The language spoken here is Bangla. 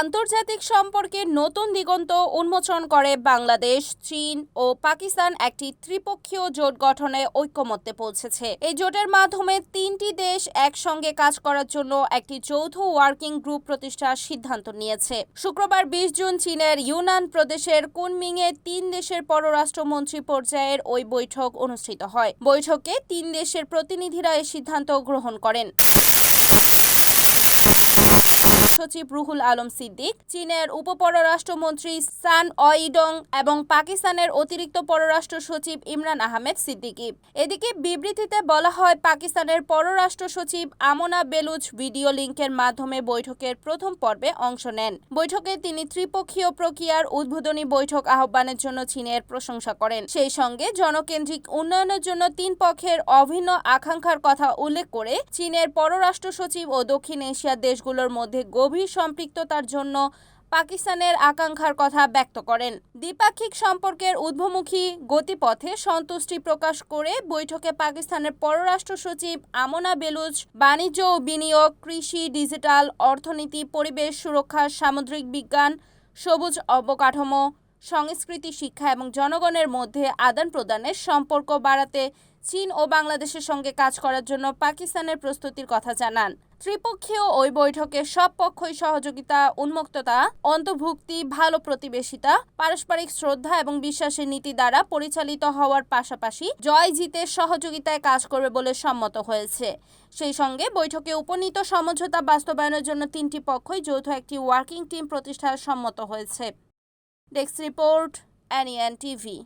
আন্তর্জাতিক সম্পর্কে নতুন দিগন্ত উন্মোচন করে বাংলাদেশ, চীন ও পাকিস্তান একটি ত্রিপক্ষীয় জোট গঠনে ঐক্যমত্যে পৌঁছেছে। এই জোটের মাধ্যমে তিনটি দেশ একসঙ্গে কাজ করার জন্য একটি যৌথ ওয়ার্কিং গ্রুপ প্রতিষ্ঠার সিদ্ধান্ত নিয়েছে। শুক্রবার বিশ জুন চীনের ইউনান প্রদেশের কুনমিংয়ে তিন দেশের পররাষ্ট্রমন্ত্রী পর্যায়ের ওই বৈঠক অনুষ্ঠিত হয়। বৈঠকে তিন দেশের প্রতিনিধিরা এই সিদ্ধান্ত গ্রহণ করেন। সচিব রুহুল আলম সিদ্দিক, চীনের উপপররাষ্ট্রমন্ত্রী সান অইডং এবং পাকিস্তানের অতিরিক্ত পররাষ্ট্র সচিব ইমরান আহমেদ সিদ্দিকী। এদিকে বিবৃতিতে বলা হয়, পাকিস্তানের পররাষ্ট্র সচিব আমনা বেলুচ ভিডিও লিঙ্কের মাধ্যমে বৈঠকের প্রথম পর্বে অংশ নেন। বৈঠকে তিনি ত্রিপক্ষীয় প্রক্রিয়ার উদ্বোধনী বৈঠক আহ্বানের জন্য চীনের প্রশংসা করেন। সেই সঙ্গে জনকেন্দ্রিক উন্নয়নের জন্য তিন পক্ষের অভিন্ন আকাঙ্ক্ষার কথা উল্লেখ করে চীনের পররাষ্ট্র সচিব ও দক্ষিণ এশিয়ার দেশগুলোর মধ্যে গভীর সম্পৃক্ততার জন্য পাকিস্তানের আকাঙ্ক্ষার কথা ব্যক্ত করেন। দ্বিপাক্ষিক সম্পর্কের উদ্ভমুখী গতিপথে সন্তুষ্টি প্রকাশ করে বৈঠকে পাকিস্তানের পররাষ্ট্র সচিব আমনা বেলুচ, বাণিজ্য ও বিনিয়োগ, কৃষি, ডিজিটাল, অর্থনীতি, পরিবেশ সুরক্ষা, সামুদ্রিক বিজ্ঞান, সবুজ অবকাঠামো সংস্কৃতি, শিক্ষা এবং জনগণের মধ্যে আদান প্রদানের সম্পর্ক বাড়াতে চীন ও বাংলাদেশের সঙ্গে কাজ করার জন্য পাকিস্তানের প্রস্তুতির কথা জানান। ত্রিপক্ষীয় ওই বৈঠকে সব পক্ষই সহযোগিতা, উন্মুক্ততা, অন্তর্ভুক্তি, ভালো প্রতিবেশিতা, পারস্পরিক শ্রদ্ধা এবং বিশ্বাসের নীতি দ্বারা পরিচালিত হওয়ার পাশাপাশি জয় জিতে সহযোগিতায় কাজ করবে বলে সম্মত হয়েছে। সেই সঙ্গে বৈঠকে উপনীত সমঝোতা বাস্তবায়নের জন্য তিনটি পক্ষই যৌথ একটি ওয়ার্কিং টিম প্রতিষ্ঠার সম্মত হয়েছে। ডেস্ক রিপোর্ট অ্যানিয়ান টিভি।